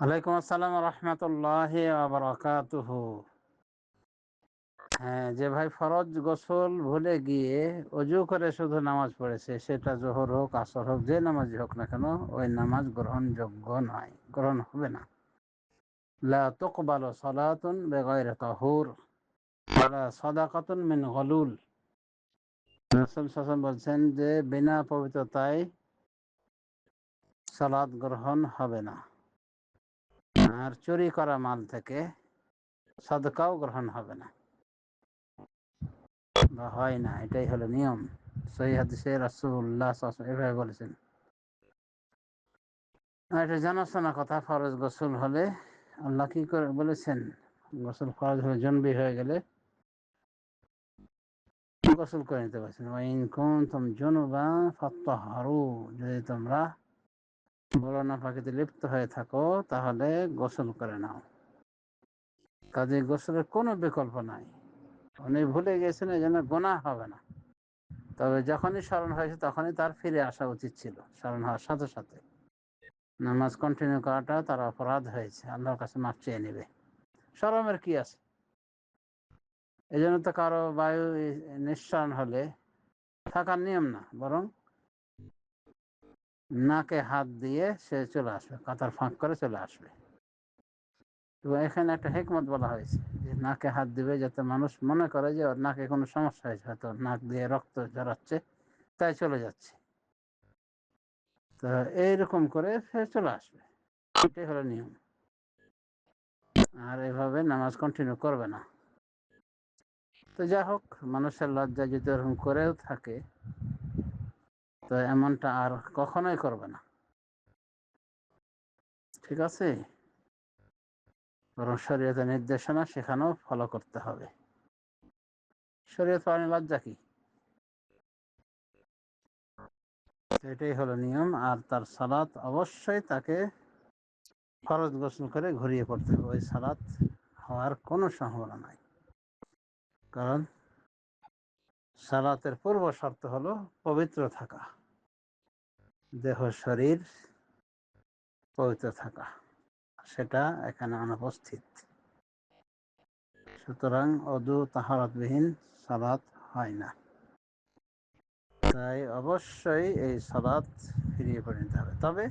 আসসালাম রহমতুল্লাহ হ্যাঁ যে ভাই ফরজ গোসল ভুলে গিয়ে অজু করে শুধু নামাজ পড়েছে, সেটা জোহর হোক, আসর হোক, যে হোক না কেন, ওই নামাজ গ্রহণযোগ্য নয়, গ্রহণ হবে না। লা তুকবালু তাহুর মিন গলুল। বলছেন যে, বিনা পবিত্রতায় সালাত গ্রহণ হবে না। আর চুরি করা মাল থেকে সদকাও গ্রহণ হবে না। বা হয় না, এটাই হলো নিয়ম। রাসুল্লাহ এভাবে বলেছেন। এটা জানাশোনা কথা, ফরজ গোসল হলে আল্লাহ কি করে বলেছেন? গোসল ফরজ হলে জন্মে হয়ে গেলে গোসল করে নিতে পারছেন। ওয়াইন কোন তুম জনুবা ফাত্তাহারু, যদি তোমরা বড় না পাখিতে লিপ্ত হয়ে থাকো, তাহলে গোসল করে নাও। কাজে গোসলের কোনো বিকল্প নাই। উনি ভুলে গেছেন এই জন্য গোনা হবে না। তবে যখনই স্মরণ হয়েছে, তখনই তার ফিরে আসা উচিত ছিল, স্মরণ হওয়ার সাথে সাথে। নামাজ কন্টিনিউ করাটা তার অপরাধ হয়েছে, আল্লাহর কাছে মাপ চেয়ে নেবে। সরমের কি আছে? এই জন্য তো কারও বায়ু নিঃসরণ হলে থাকার নিয়ম না, বরং নাকে হাত দিয়ে সে চলে আসবে, কাতার ফাঁক করে চলে আসবে। এবং এখানে একটা হেকমত বলা হয়েছে যে নাকে হাত দিবে যাতে মানুষ মনে করে যে ওর নাকে কোনো সমস্যা হয়েছে, হয়তো নাক দিয়ে রক্ত জড়াচ্ছে তাই চলে যাচ্ছে। তো এইরকম করে সে চলে আসবে। এটাই হলো নিয়ম। আর এভাবে নামাজ কন্টিনিউ করবে না। তো যা হোক, মানুষের লজ্জা যদি ওরকম করেও থাকে তো এমনটা আর কখনোই করবে না। ঠিক আছে? বরং শরীয়তের নির্দেশনা সেখানেও ফলো করতে হবে। শরীয়ত পালনে লজ্জা কি? এটাই হলো নিয়ম, আর তার সালাত অবশ্যই তাকে ফরজ গোসল করে ঘুরিয়ে পড়তে হবে। ওই সালাত হওয়ার কোনো সম্ভাবনা নাই। কারণ সালাতের পূর্ব শর্ত হলো পবিত্র থাকা। দেহ, শরীর পবিত্র থাকা, সেটা এখানে অনুপস্থিত। সুতরাং অদু তাহারতবিহীন সালাত হয় না। তাই অবশ্যই এই সালাত ফিরিয়ে করে নিতে হবে। তবে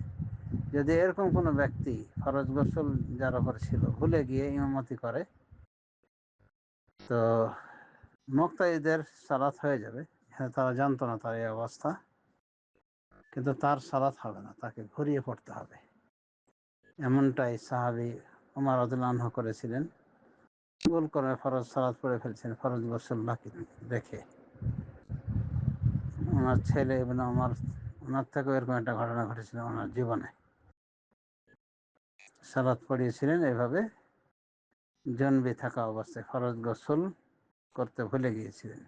যদি এরকম কোনো ব্যক্তি ফরজ গোসল যার ওপর ছিল, ভুলে গিয়ে ইমামতি করে, তো মুক্তাইদের সালাত হয়ে যাবে। হ্যাঁ তারা জানতো না তার এই অবস্থা। কিন্তু তার সালাত হবে না, তাকে ঘুরিয়ে পড়তে হবে। এমনটাই সাহাবি উমার আদুল্লাহ করেছিলেন। গোল করে ফরজ সালাত পড়ে ফেলছেন, ফরজ গোসল বাকি দেখে ওনার ছেলে এবং আমার ওনার থেকেও এরকম একটা ঘটনা ঘটেছিল ওনার জীবনে। সালাত পড়িয়েছিলেন, এভাবে জন্মে থাকা অবস্থায় ফরজ গোসল করতে ভুলে গিয়েছিলেন।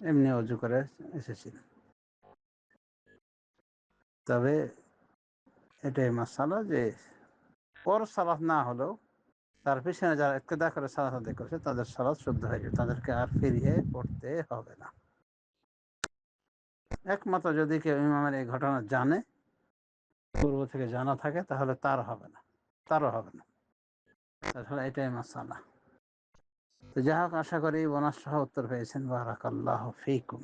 এমনি অজু করে এসেছিলেন। তবে এটাই মাসালা যে ওর সালাত না হলেও তার পিছনে যারা একতেদা করে সালাত আদায় করছে, তাদের সালাত শুদ্ধ হয়ে যাবে। তাদেরকে আর ফিরিয়ে পড়তে হবে না। একমাত্র যদি কেউ ইমামের এই ঘটনা জানে, পূর্ব থেকে জানা থাকে, তাহলে তার হবে না। তারও হবে না। তাহলে এটাই মাসালা। তো যাই হোক আশা করি বনাস সহ উত্তর পেয়েছেন। বারাকাল্লাহ ফিকুম।